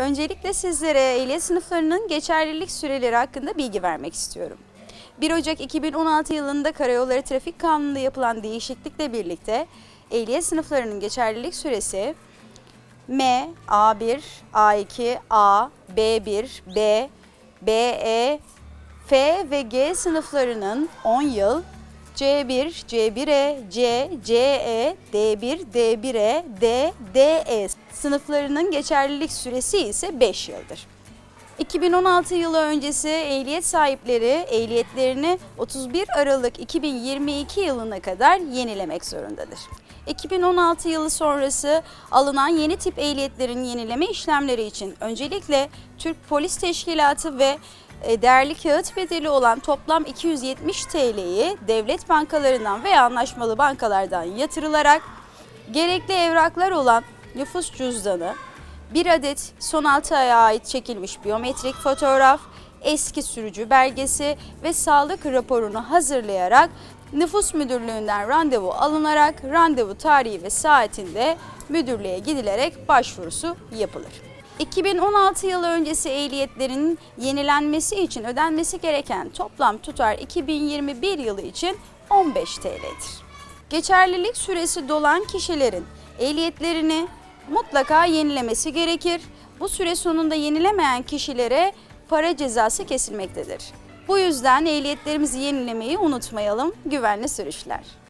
Öncelikle sizlere ehliyet sınıflarının geçerlilik süreleri hakkında bilgi vermek istiyorum. 1 Ocak 2016 yılında Karayolları Trafik Kanunu'nda yapılan değişiklikle birlikte ehliyet sınıflarının geçerlilik süresi M, A1, A2, A, B1, B, BE, F ve G sınıflarının 10 yıl, C1, C1E, C, CE, D1, D1E, D, DE sınıflarının geçerlilik süresi ise 5 yıldır. 2016 yılı öncesi ehliyet sahipleri ehliyetlerini 31 Aralık 2022 yılına kadar yenilemek zorundadır. 2016 yılı sonrası alınan yeni tip ehliyetlerin yenileme işlemleri için öncelikle Türk Polis Teşkilatı ve e, değerli kağıt bedeli olan toplam 270 TL'yi devlet bankalarından veya anlaşmalı bankalardan yatırılarak gerekli evraklar olan nüfus cüzdanı, bir adet son 6 aya ait çekilmiş biyometrik fotoğraf, eski sürücü belgesi ve sağlık raporunu hazırlayarak nüfus müdürlüğünden randevu alınarak randevu tarihi ve saatinde müdürlüğe gidilerek başvurusu yapılır. 2016 yılı öncesi ehliyetlerin yenilenmesi için ödenmesi gereken toplam tutar 2021 yılı için 15 TL'dir. Geçerlilik süresi dolan kişilerin ehliyetlerini mutlaka yenilemesi gerekir. Bu süre sonunda yenilemeyen kişilere para cezası kesilmektedir. Bu yüzden ehliyetlerimizi yenilemeyi unutmayalım. Güvenli sürüşler.